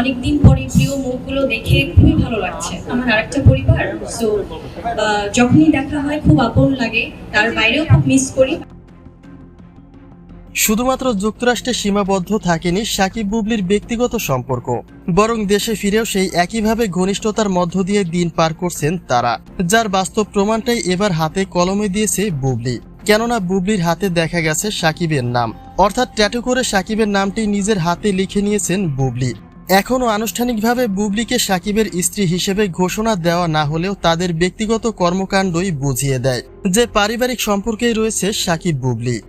অনেকদিন পরে প্রিয় মুখগুলো দেখে খুবই ভালো লাগছে। আমার পরিবার সো যখনই দেখা হয় খুব আপন লাগে, তার বাইরেও খুব মিস করি। শুধুমাত্র যুক্তরাষ্ট্রে সীমাবদ্ধ থাকেনি সাকিব বুবলির ব্যক্তিগত সম্পর্ক, বরং দেশে ফিরেও সেই একইভাবে ঘনিষ্ঠতার মধ্য দিয়ে দিন পার করছেন তারা, যার বাস্তব প্রমাণটাই এবার হাতে কলমে দিয়েছে বুবলি, কেননা বুবলির হাতে দেখা গেছে সাকিবের নাম, অর্থাৎ ট্যাটু করে সাকিবের নামটি নিজের হাতে লিখে নিয়েছেন বুবলি। এখনও আনুষ্ঠানিকভাবে বুবলিকে সাকিবের স্ত্রী হিসেবে ঘোষণা দেওয়া না হলেও তাদের ব্যক্তিগত কর্মকাণ্ডই বুঝিয়ে দেয়। যে পারিবারিক সম্পর্কেই রয়েছে সাকিব বুবলি।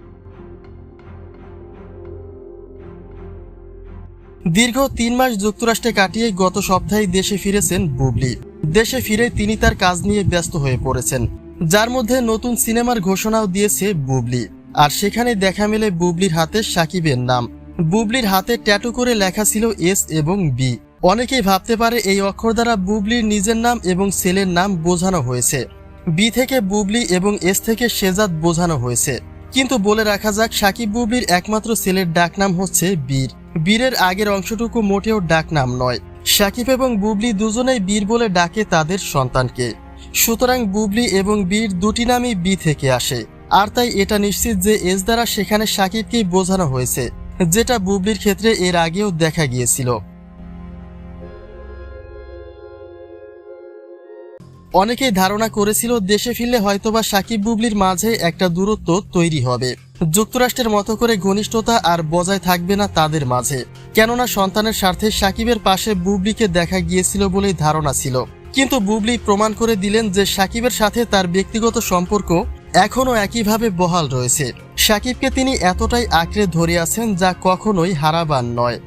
দীর্ঘ তিন মাস যুক্তরাষ্ট্রে কাটিয়ে গত সপ্তাহে দেশে ফিরেছেন বুবলি। দেশে ফিরে তিনি তার কাজ নিয়ে ব্যস্ত হয়ে পড়েছেন, যার মধ্যে নতুন সিনেমার ঘোষণাও দিয়েছে বুবলি। আর সেখানে দেখা মেলে বুবলির হাতে সাকিবের নাম। বুবলির হাতে ট্যাটু করে লেখা ছিল এস এবং বি। অনেকেই ভাবতে পারে এই অক্ষর দ্বারা বুবলির নিজের নাম এবং ছেলের নাম বোঝানো হয়েছে। বি থেকে বুবলি এবং এস থেকে শেজাদ বোঝানো হয়েছে। কিন্তু বলে রাখা যাক, সাকিব বুবলির একমাত্র ছেলের ডাকনাম হচ্ছে বীর। বীরের আগের অংশটুকু মোটেও ডাকনাম নয়। সাকিব এবং বুবলি দুজনেই বীর বলে ডাকে তাদের সন্তানকে। সুতরাং বুবলি এবং বীর দুটি নামই বি থেকে আসে। আর তাই এটা নিশ্চিত যে এস দ্বারা সেখানে সাকিবকেই বোঝানো হয়েছে। যেটা বুবলির ক্ষেত্রে এর আগেও দেখা গিয়েছিল। অনেকেই ধারণা করেছিল দেশে ফিরলে হয়তোবা সাকিব বুবলির মাঝে একটা দূরত্ব তৈরি হবে। যুক্তরাষ্ট্রের মতো করে ঘনিষ্ঠতা আর বজায় থাকবে না তাদের মাঝে। কেননা সন্তানের স্বার্থে সাকিবের পাশে বুবলিকে দেখা গিয়েছিল বলেই ধারণা ছিল। কিন্তু বুবলি প্রমাণ করে দিলেন যে সাকিবের সাথে তার ব্যক্তিগত সম্পর্ক এখনও একইভাবে বহাল রয়েছে। সাকিবকে তিনি এতটাই আঁকড়ে ধরে আছেন যা কখনোই হারাবার নয়।